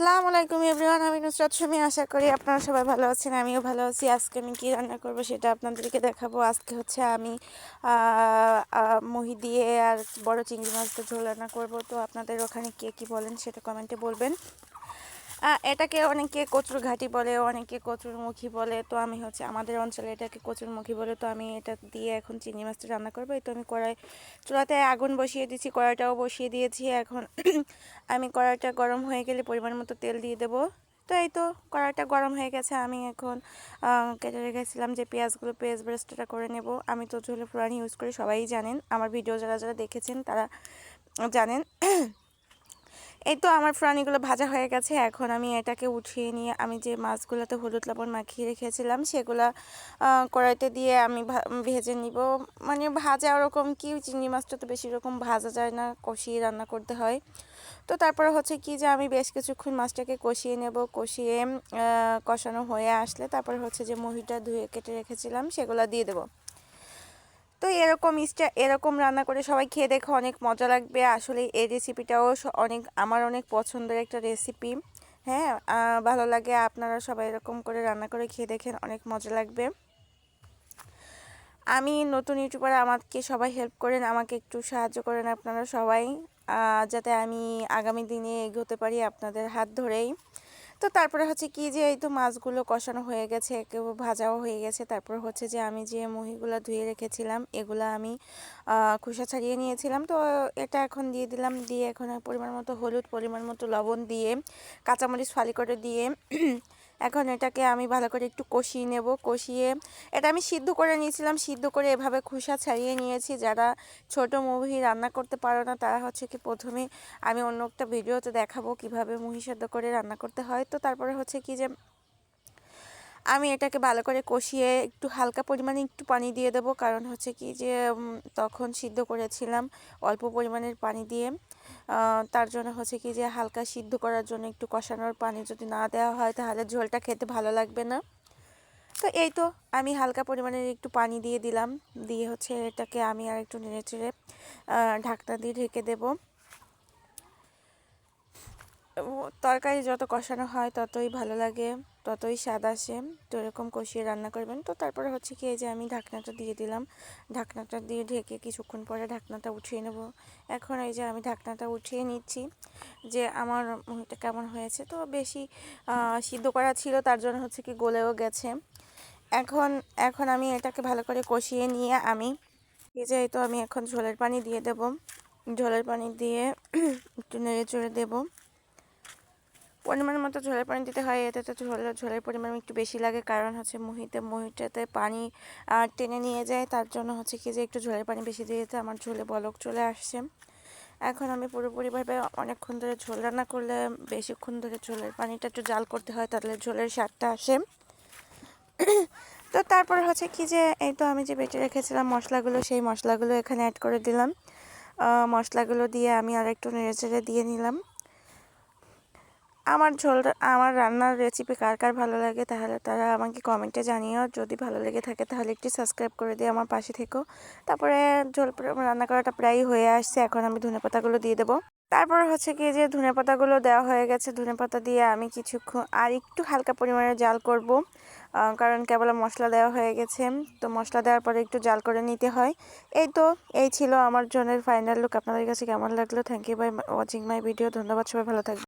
আসসালামু আলাইকুম এভরিওয়ান, আমি নুসরাত সুমি। আশা করি আপনারা সবাই ভালো আছেন, আমিও ভালো আছি। আজকে আমি কী রান্না করব সেটা আপনাদেরকে দেখাবো। আজকে হচ্ছে আমি মুহি দিয়ে আর বড় চিংড়ি মাছ তো ঝোল রান্না করব। তো আপনাদের ওখানে কে কী বলেন সেটা কমেন্টে বলবেন। এটাকে অনেকে কচুর ঘাটি বলে, অনেকে কচুর মুখী বলে। তো আমি হচ্ছে আমাদের অঞ্চলে এটাকে কচুর মুখী বলে। তো আমি এটা দিয়ে এখন চিংড়ি মাছটা রান্না করব। এই তো আমি কড়াই চুলাতে আগুন বসিয়ে দিয়েছি, কড়াইটাও বসিয়ে দিয়েছি। এখন আমি কড়াইটা গরম হয়ে গেলে পরিমাণ মতো তেল দিয়ে দেবো। তো এই তো কড়াইটা গরম হয়ে গেছে। আমি এখন কেটে রেখেছিলাম যে পেঁয়াজগুলো পেঁয়াজ ব্রেস্টটা করে নেব। আমি তো ঝোলে পুরানি ইউজ করি, সবাই জানেন। আমার ভিডিও যারা যারা দেখেছেন, তারা জানেন। এই তো আমার প্রাণীগুলো ভাজা হয়ে গেছে। এখন আমি এটাকে উঠিয়ে নিয়ে আমি যে মাছগুলোতে হলুদ লবণ মাখিয়ে রেখেছিলাম, সেগুলা কড়াইতে দিয়ে আমি ভেজে নিব। মানে ভাজা ওরকম কি চিংড়ি মাছটা তো বেশি রকম ভাজা যায় না, কষিয়ে রান্না করতে হয়। তো তারপরে হচ্ছে কি যে আমি বেশ কিছুক্ষণ মাছটাকে কষিয়ে নেব, কষিয়ে কষানো হয়ে আসলে তারপরে হচ্ছে যে মহিটা ধুয়ে কেটে রেখেছিলাম, সেগুলো দিয়ে দেবো। তো এরকম ইস্টা, এরকম রান্না করে সবাই খেয়ে দেখে অনেক মজা লাগবে। আসলে এই রেসিপিটাও অনেক, আমার অনেক পছন্দের একটা রেসিপি হ্যাঁ ভালো লাগে, আপনারা সবাই এরকম করে রান্না করে খেয়ে দেখেন, অনেক মজা লাগবে। আমি নতুন ইউটিউবার আমাকে সবাই হেল্প করেন, আমাকে একটু সাহায্য করেন আপনারা সবাই। যাতে আমি আগামী দিনে এগোতে পারি আপনাদের হাত ধরেই। তো তারপরে হচ্ছে কি যে এই তো মাছগুলো কষানো হয়ে গেছে একেবারে ভাজাও হয়ে গেছে। তারপর হচ্ছে যে আমি যে মুহিগুলো ধুয়ে রেখেছিলাম, এগুলো আমি খোসা ছাড়িয়ে নিয়েছিলাম। তো এটা এখন দিয়ে দিলাম, দিয়ে এখন পরিমাণ মতো হলুদ, পরিমাণ মতো লবণ দিয়ে, কাঁচামরিচ ফালি করে দিয়ে এখন এটাকে আমি ভালো করে একটু কষিয়ে নেব, কষিয়ে এটা আমি সিদ্ধ করে নিয়েছিলাম, সিদ্ধ করে এভাবে খোসা ছাড়িয়ে নিয়েছি। যারা ছোট মুভি রান্না করতে পারো না, তারা হচ্ছে কি প্রথমে আমি অন্য একটা ভিডিওতে দেখাবো কীভাবে মুহি সেদ্ধ করে রান্না করতে হয়। তো তারপরে হচ্ছে কি যে আমি এটাকে ভালো করে কষিয়ে একটু হালকা পরিমাণে একটু পানি দিয়ে দেবো। কারণ হচ্ছে কি যে তখন সিদ্ধ করেছিলাম অল্প পরিমাণের পানি দিয়ে। তার জন্য হচ্ছে কি যে, হালকা সিদ্ধ করার জন্য একটু কষানোর পানি যদি না দেওয়া হয়, তাহলে ঝোলটা খেতে ভালো লাগবে না। তো এই তো আমি হালকা পরিমাণের একটু পানি দিয়ে দিলাম। দিয়ে হচ্ছে এটাকে আমি আর একটু নেড়ে চেড়ে ঢাকনা দিয়ে ঢেকে দেবো। তরকারি যত কষানো হয় ততই ভালো লাগে, ততই স্বাদ আসে। তো এরকম কষিয়ে রান্না করবেন। তো তারপরে হচ্ছে কি এই যে আমি ঢাকনাটা দিয়ে দিলাম। ঢাকনাটা দিয়ে ঢেকে কিছুক্ষণ পরে ঢাকনাটা উঠিয়ে নেব। এখন এই যে আমি ঢাকনাটা উঠিয়ে নিচ্ছি যে আমার মুহিটা কেমন হয়েছে। তো বেশি সিদ্ধ করা ছিল তার জন্য হচ্ছে কি গলেও গেছে। এখন এখন আমি এটাকে ভালো করে কষিয়ে নিয়ে আমি এই যে তো আমি এখন ঝোলের পানি দিয়ে দেব। ঝোলের পানি দিয়ে একটু নেড়ে চড়ে দেবো। পরিমাণ মতো ঝোলের পানি দিতে হয়, এতে তো ঝোল, ঝোলের পরিমাণ একটু বেশি লাগে। কারণ হচ্ছে মুহিতে, মুহিটাতে পানি টেনে নিয়ে যায়। তার জন্য হচ্ছে কি যে একটু ঝোলের পানি বেশি দিয়ে দিতে আমার ঝোলে বলক চলে আসছে। এখন আমি পুরোপুরিভাবে অনেকক্ষণ ধরে ঝোল রান্না করলে, বেশিক্ষণ ধরে ঝোলের পানিটা একটু জাল করতে হয়, তাহলে ঝোলের স্বাদটা আসে। তো তারপর হচ্ছে কি যে, এই তো আমি যে বেটে রেখেছিলাম মশলাগুলো, সেই মশলাগুলো এখানে অ্যাড করে দিলাম। মশলাগুলো দিয়ে আমি আর একটু নেড়ে চেড়ে দিয়ে নিলাম। আমার ঝোল আমার রান্নার রেসিপি কার কার ভালো লাগে তাহলে তারা আমাকে কমেন্টে জানিও। যদি ভালো লেগে থাকে তাহলে একটু সাবস্ক্রাইব করে দিয়ে আমার পাশে থেকো। তারপরে ঝোল রান্না করাটা প্রায় হয়ে আসছে, এখন আমি ধনে পাতাগুলো দিয়ে দেবো। তারপর হচ্ছে কি যে ধনে পাতাগুলো দেওয়া হয়ে গেছে, ধনে পাতা দিয়ে আমি কিছুক্ষণ আর একটু হালকা পরিমাণে জাল করব। কারণ কেবল মশলা দেওয়া হয়ে গেছে, তো মশলা দেওয়ার পরে একটু জাল করে নিতে হয়। এই তো, এই ছিল আমার জনের ফাইনাল লুক আপনাদের কাছে কেমন লাগল? Thank you by watching my video ধন্যবাদ, সবাই ভালো থাকবে